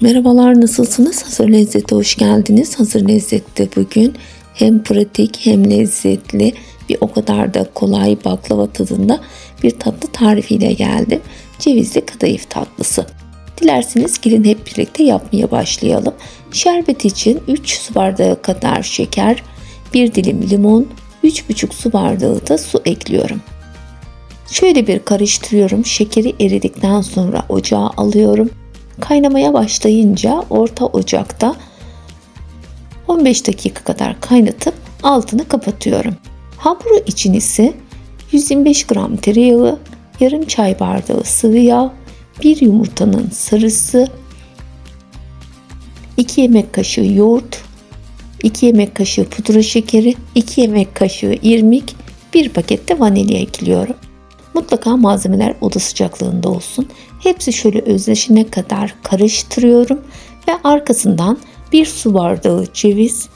Merhabalar nasılsınız? Hazır Lezzet'e hoş geldiniz. Hazır Lezzet'te bugün hem pratik hem lezzetli bir o kadar da kolay baklava tadında bir tatlı tarifiyle geldim. Cevizli kadayıf tatlısı. Dilerseniz gelin hep birlikte yapmaya başlayalım. Şerbet için 3 su bardağı kadar şeker, 1 dilim limon, 3,5 su bardağı da su ekliyorum. Şöyle bir karıştırıyorum. Şekeri eridikten sonra ocağa alıyorum. Kaynamaya başlayınca orta ocakta 15 dakika kadar kaynatıp altını kapatıyorum. Hamuru için ise 125 gram tereyağı, yarım çay bardağı sıvı yağ, bir yumurtanın sarısı, 2 yemek kaşığı yoğurt, 2 yemek kaşığı pudra şekeri, 2 yemek kaşığı irmik, 1 paket de vanilya ekliyorum. Mutlaka malzemeler oda sıcaklığında olsun. Hepsi şöyle özleşene kadar karıştırıyorum ve arkasından bir su bardağı ceviz,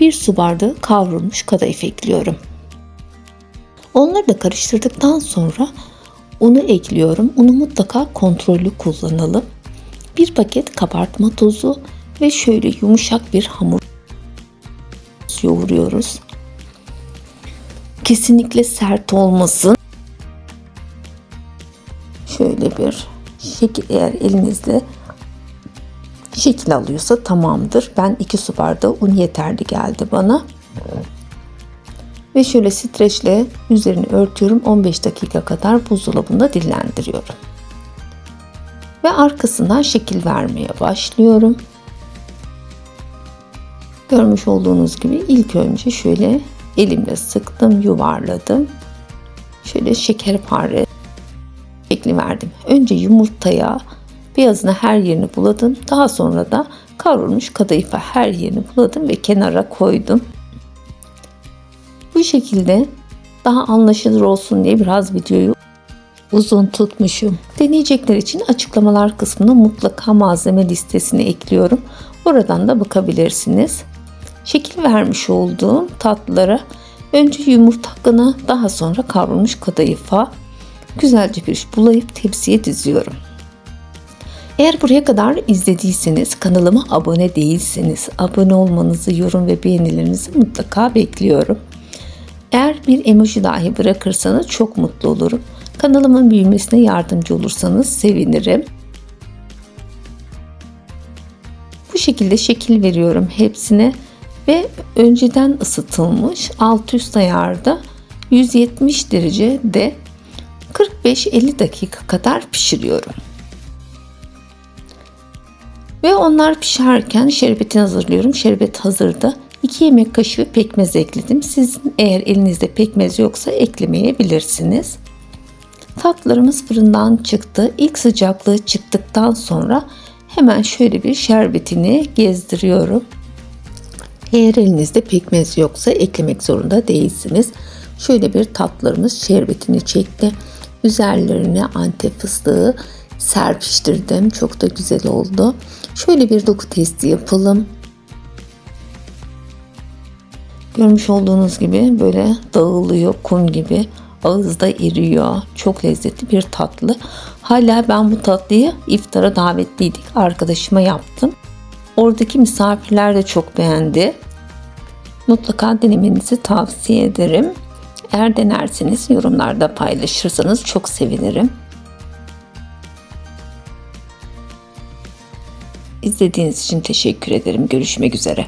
bir su bardağı kavrulmuş kadayıf ekliyorum. Onları da karıştırdıktan sonra unu ekliyorum. Unu mutlaka kontrollü kullanalım. Bir paket kabartma tozu ve şöyle yumuşak bir hamur yoğuruyoruz. Kesinlikle sert olmasın. Şöyle bir şekil eğer elinizle şekil alıyorsa tamamdır. Ben 2 su bardağı un yeterli geldi bana. Ve şöyle streçle üzerini örtüyorum. 15 dakika kadar buzdolabında dinlendiriyorum. Ve arkasından şekil vermeye başlıyorum. Görmüş olduğunuz gibi ilk önce şöyle elimle sıktım, yuvarladım. Şöyle şekerpare şekli verdim. Önce yumurtaya beyazını her yerini buladım. Daha sonra da kavrulmuş kadayıfa her yerini buladım ve kenara koydum. Bu şekilde daha anlaşılır olsun diye biraz videoyu uzun tutmuşum. Deneyecekler için açıklamalar kısmına mutlaka malzeme listesini ekliyorum. Oradan da bakabilirsiniz. Şekil vermiş olduğum tatlılara önce yumurta hakkına daha sonra kavrulmuş kadayıfa güzelce bir bulayıp tepsiye diziyorum. Eğer buraya kadar izlediyseniz kanalıma abone değilseniz abone olmanızı, yorum ve beğenilerinizi mutlaka bekliyorum. Eğer bir emoji dahi bırakırsanız çok mutlu olurum. Kanalımın büyümesine yardımcı olursanız sevinirim. Bu şekilde şekil veriyorum hepsine ve önceden ısıtılmış alt üst ayarda 170 derecede 45-50 dakika kadar pişiriyorum. Ve onlar pişerken şerbetini hazırlıyorum. Şerbet hazırda. 2 yemek kaşığı pekmez ekledim. Siz eğer elinizde pekmez yoksa eklemeyebilirsiniz. Tatlılarımız fırından çıktı. İlk sıcaklığı çıktıktan sonra hemen şöyle bir şerbetini gezdiriyorum. Eğer elinizde pekmez yoksa eklemek zorunda değilsiniz. Şöyle bir tatlılarımız şerbetini çekti. Üzerlerine antep fıstığı serpiştirdim. Çok da güzel oldu. Şöyle bir doku testi yapalım. Görmüş olduğunuz gibi böyle dağılıyor kum gibi. Ağızda eriyor. Çok lezzetli bir tatlı. Hala ben bu tatlıyı iftara davetliydik. Arkadaşıma yaptım. Oradaki misafirler de çok beğendi. Mutlaka denemenizi tavsiye ederim. Eğer denerseniz yorumlarda paylaşırsanız çok sevinirim. İzlediğiniz için teşekkür ederim. Görüşmek üzere.